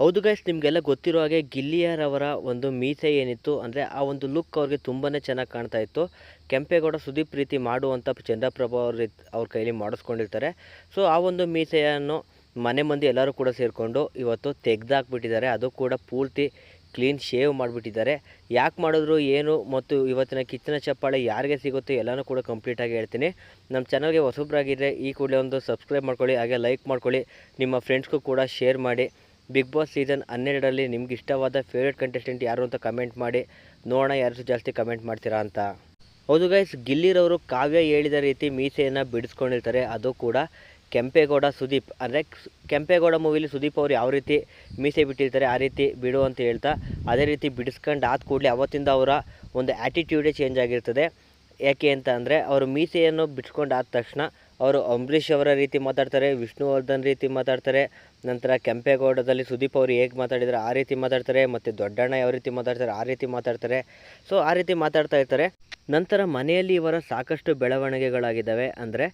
ಹೌದು ಗೈಸ್ ನಿಮಗೆಲ್ಲ ಗೊತ್ತಿರೋ ಹಾಗೆ ಗಿಲ್ಲಿಯರವರ ಒಂದು ಮೀಸೆ ಏನಿತ್ತು ಅಂದರೆ ಆ ಒಂದು ಲುಕ್ ಅವ್ರಿಗೆ ತುಂಬಾ ಚೆನ್ನಾಗಿ ಕಾಣ್ತಾ ಇತ್ತು. ಕೆಂಪೇಗೌಡ ಸುದೀಪ್ ರೀತಿ ಮಾಡುವಂಥ ಚಂದ್ರಪ್ರಭು ಅವ್ರ ಅವ್ರ ಕೈಲಿ ಮಾಡಿಸ್ಕೊಂಡಿರ್ತಾರೆ. ಸೊ ಆ ಒಂದು ಮೀಸೆಯನ್ನು ಮನೆ ಮಂದಿ ಎಲ್ಲರೂ ಕೂಡ ಸೇರಿಕೊಂಡು ಇವತ್ತು ತೆಗ್ದಾಕ್ಬಿಟ್ಟಿದ್ದಾರೆ. ಅದು ಕೂಡ ಪೂರ್ತಿ ಕ್ಲೀನ್ ಶೇವ್ ಮಾಡಿಬಿಟ್ಟಿದ್ದಾರೆ. ಯಾಕೆ ಮಾಡಿದ್ರು, ಏನು, ಮತ್ತು ಇವತ್ತಿನ ಕಿಚ್ಚಿನ ಚಪ್ಪಾಳೆ ಯಾರಿಗೆ ಸಿಗುತ್ತೆ ಎಲ್ಲನೂ ಕೂಡ ಕಂಪ್ಲೀಟಾಗಿ ಹೇಳ್ತೀನಿ. ನಮ್ಮ ಚಾನಲ್ಗೆ ಹೊಸಬ್ರಾಗಿದ್ದರೆ ಈ ಕೂಡಲೇ ಒಂದು ಸಬ್ಸ್ಕ್ರೈಬ್ ಮಾಡ್ಕೊಳ್ಳಿ, ಹಾಗೆ ಲೈಕ್ ಮಾಡ್ಕೊಳ್ಳಿ. ನಿಮ್ಮ ಫ್ರೆಂಡ್ಸ್ಗೂ ಕೂಡ ಶೇರ್ ಮಾಡಿ. ಬಿಗ್ ಬಾಸ್ ಸೀಸನ್ ಹನ್ನೆರಡರಲ್ಲಿ ನಿಮ್ಗೆ ಇಷ್ಟವಾದ ಫೇವ್ರೇಟ್ ಕಂಟೆಸ್ಟೆಂಟ್ ಯಾರು ಅಂತ ಕಮೆಂಟ್ ಮಾಡಿ, ನೋಡೋಣ ಯಾರು ಜಾಸ್ತಿ ಕಮೆಂಟ್ ಮಾಡ್ತೀರಾ ಅಂತ. ಹೌದು ಗೈಸ್ ಗಿಲ್ಲಿರವರು ಕಾವ್ಯ ಹೇಳಿದ ರೀತಿ ಮೀಸೆಯನ್ನು ಬಿಡಿಸ್ಕೊಂಡಿರ್ತಾರೆ. ಅದು ಕೂಡ ಕೆಂಪೇಗೌಡ ಸುದೀಪ್. ಅಂದರೆ ಕೆಂಪೇಗೌಡ ಮೂವಿಲಿ ಸುದೀಪ್ ಅವರು ಯಾವ ರೀತಿ ಮೀಸೆ ಬಿಟ್ಟಿರ್ತಾರೆ, ಆ ರೀತಿ ಬಿಡು ಅಂತ ಹೇಳ್ತಾ, ಅದೇ ರೀತಿ ಬಿಡಿಸ್ಕೊಂಡು ಆದ ಕೂಡಲೇ ಅವತ್ತಿಂದ ಅವರ ಒಂದು ಆ್ಯಟಿಟ್ಯೂಡೇ ಚೇಂಜ್ ಆಗಿರ್ತದೆ. ಯಾಕೆ ಅಂತ ಅಂದರೆ, ಅವರು ಮೀಸೆಯನ್ನು ಬಿಡ್ಸ್ಕೊಂಡು ಆದ ತಕ್ಷಣ ಅವರು ಅಂಬರೀಷ್ ಅವರ ರೀತಿ ಮಾತಾಡ್ತಾರೆ, ವಿಷ್ಣುವರ್ಧನ್ ರೀತಿ ಮಾತಾಡ್ತಾರೆ, ನಂತರ ಕೆಂಪೇಗೌಡದಲ್ಲಿ ಸುದೀಪ್ ಅವರು ಹೇಗೆ ಮಾತಾಡಿದರೆ ಆ ರೀತಿ ಮಾತಾಡ್ತಾರೆ, ಮತ್ತು ದೊಡ್ಡಣ್ಣ ಯಾವ ರೀತಿ ಮಾತಾಡ್ತಾರೆ ಆ ರೀತಿ ಮಾತಾಡ್ತಾರೆ. ಸೊ ಆ ರೀತಿ ಮಾತಾಡ್ತಾ ಇರ್ತಾರೆ. ನಂತರ ಮನೆಯಲ್ಲಿ ಇವರ ಸಾಕಷ್ಟು ಬೆಳವಣಿಗೆಗಳಾಗಿದ್ದಾವೆ. ಅಂದರೆ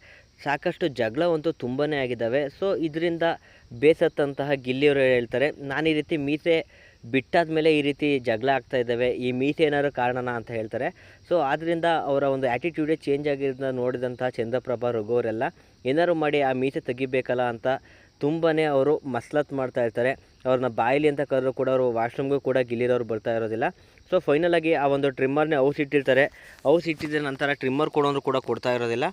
ಸಾಕಷ್ಟು ಜಗಳವಂತೂ ತುಂಬಾ ಆಗಿದ್ದಾವೆ. ಸೊ ಇದರಿಂದ ಬೇಸತ್ತಂತಹ ಗಿಲ್ಲಿಯವರು ಹೇಳ್ತಾರೆ, ನಾನು ಈ ರೀತಿ ಮೀಸೆ ಬಿಟ್ಟಾದ ಮೇಲೆ ಈ ರೀತಿ ಜಗಳ ಆಗ್ತಾ ಇದ್ದಾವೆ, ಈ ಮೀಸೆ ಏನಾದ್ರು ಕಾರಣನ ಅಂತ ಹೇಳ್ತಾರೆ. ಸೊ ಆದ್ದರಿಂದ ಅವರ ಒಂದು ಆ್ಯಟಿಟ್ಯೂಡೇ ಚೇಂಜ್ ಆಗಿರೋದನ್ನ ನೋಡಿದಂಥ ಚಂದ್ರಪ್ರಭಾ ರಘು ಅವರೆಲ್ಲ, ಏನಾದ್ರು ಮಾಡಿ ಆ ಮೀಸೆ ತೆಗಿಬೇಕಲ್ಲ ಅಂತ ತುಂಬಾ ಅವರು ಮಸ್ಲತ್ ಮಾಡ್ತಾ ಇರ್ತಾರೆ. ಅವ್ರನ್ನ ಬಾಯಿಲಿ ಅಂತ ಕರೆದ್ರು ಕೂಡ ಅವರು ವಾಶ್ರೂಮ್ಗೂ ಕೂಡ ಗಿಲ್ಲಿರೋರು ಬರ್ತಾ ಇರೋದಿಲ್ಲ. ಸೊ ಫೈನಲಾಗಿ ಆ ಒಂದು ಟ್ರಿಮ್ಮರ್ನೇ ಔಸ್ ಇಟ್ಟಿರ್ತಾರೆ. ಔಸ್ ಇಟ್ಟಿದ ನಂತರ ಟ್ರಿಮ್ಮರ್ ಕೊಡೋರು ಕೂಡ ಕೊಡ್ತಾ ಇರೋದಿಲ್ಲ.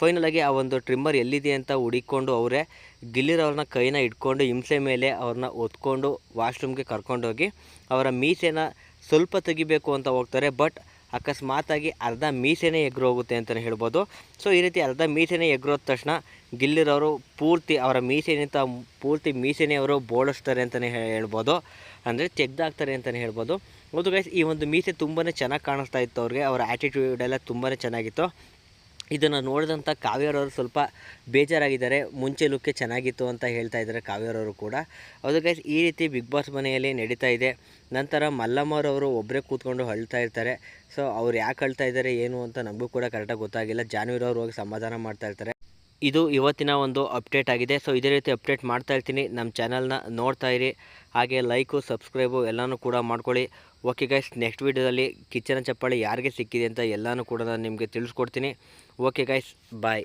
ಫೈನಲಾಗಿ ಆ ಒಂದು ಟ್ರಿಮ್ಮರ್ ಎಲ್ಲಿದೆ ಅಂತ ಹುಡಿಕೊಂಡು ಅವರೇ ಗಿಲ್ಲಿರೋರನ್ನ ಕೈನ ಇಟ್ಕೊಂಡು ಹಿಂಸೆ ಮೇಲೆ ಅವ್ರನ್ನ ಒತ್ಕೊಂಡು ವಾಶ್ರೂಮ್ಗೆ ಕರ್ಕೊಂಡೋಗಿ ಅವರ ಮೀಸೆನ ಸ್ವಲ್ಪ ತೆಗಿಬೇಕು ಅಂತ ಹೋಗ್ತಾರೆ. ಬಟ್ ಅಕಸ್ಮಾತಾಗಿ ಅರ್ಧ ಮೀಸೆನೇ ಎಗ್ರೋಗುತ್ತೆ ಅಂತಲೇ ಹೇಳ್ಬೋದು. ಸೊ, ಈ ರೀತಿ ಅರ್ಧ ಮೀಸೆನೇ ಎಗ್ರೋದ ತಕ್ಷಣ ಗಿಲ್ಲಿರವರು ಪೂರ್ತಿ ಅವರ ಮೀಸೆನಿಂದ ಪೂರ್ತಿ ಮೀಸೆನೇ ಅವರು ಬೋಳಿಸ್ತಾರೆ ಅಂತಲೇ ಹೇಳ್ಬೋದು. ಅಂದರೆ ತೆಗ್ದಾಕ್ತಾರೆ ಅಂತಲೇ ಹೇಳ್ಬೋದು. ಹೌದು ಗೈಸ್ ಈ ಒಂದು ಮೀಸೆ ತುಂಬಾ ಚೆನ್ನಾಗಿ ಕಾಣಿಸ್ತಾ ಇತ್ತು ಅವ್ರಿಗೆ. ಅವರ ಆ್ಯಟಿಟ್ಯೂಡ್ ಎಲ್ಲ ತುಂಬಾ ಚೆನ್ನಾಗಿತ್ತು. ಇದನ್ನು ನೋಡಿದಂಥ ಕಾವ್ಯರವರು ಸ್ವಲ್ಪ ಬೇಜಾರಾಗಿದ್ದಾರೆ. ಮುಂಚೆ ಲುಕ್ಕೆ ಚೆನ್ನಾಗಿತ್ತು ಅಂತ ಹೇಳ್ತಾ ಇದ್ದಾರೆ ಕಾವ್ಯರವರು ಕೂಡ. ಅದಕ್ಕೆ ಈ ರೀತಿ ಬಿಗ್ ಬಾಸ್ ಮನೆಯಲ್ಲಿ ನಡೀತಾ ಇದೆ. ನಂತರ ಮಲ್ಲಮ್ಮರವರು ಒಬ್ಬರೇ ಕೂತ್ಕೊಂಡು ಅಳ್ತಾ ಇರ್ತಾರೆ. ಸೊ ಅವ್ರು ಯಾಕೆ ಅಳ್ತಾ ಇದ್ದಾರೆ, ಏನು ಅಂತ ನಮಗೂ ಕೂಡ ಕರೆಕ್ಟಾಗಿ ಗೊತ್ತಾಗಿಲ್ಲ. ಜಾನ್ವಿರವ್ರು ಹೋಗಿ ಸಮಾಧಾನ ಮಾಡ್ತಾ ಇರ್ತಾರೆ. ಇದು ಇವತ್ತಿನ ಒಂದು ಅಪ್ಡೇಟ್ ಆಗಿದೆ. ಸೊ ಇದೇ ರೀತಿ ಅಪ್ಡೇಟ್ ಮಾಡ್ತಾ ಇರ್ತೀನಿ. ನಮ್ಮ ಚಾನಲ್ನ ನೋಡ್ತಾ ಇರಿ. ಹಾಗೆ ಲೈಕು ಸಬ್ಸ್ಕ್ರೈಬು ಎಲ್ಲನೂ ಕೂಡ ಮಾಡ್ಕೊಳ್ಳಿ. ಓಕೆ ಗೈಸ್ ನೆಕ್ಸ್ಟ್ ವೀಡಿಯೋದಲ್ಲಿ ಕಿಚನ ಚಪ್ಪಾಳಿ ಯಾರಿಗೆ ಸಿಕ್ಕಿದೆ ಅಂತ ಎಲ್ಲನೂ ಕೂಡ ನಾನು ನಿಮಗೆ ತಿಳಿಸ್ಕೊಡ್ತೀನಿ. Okay guys bye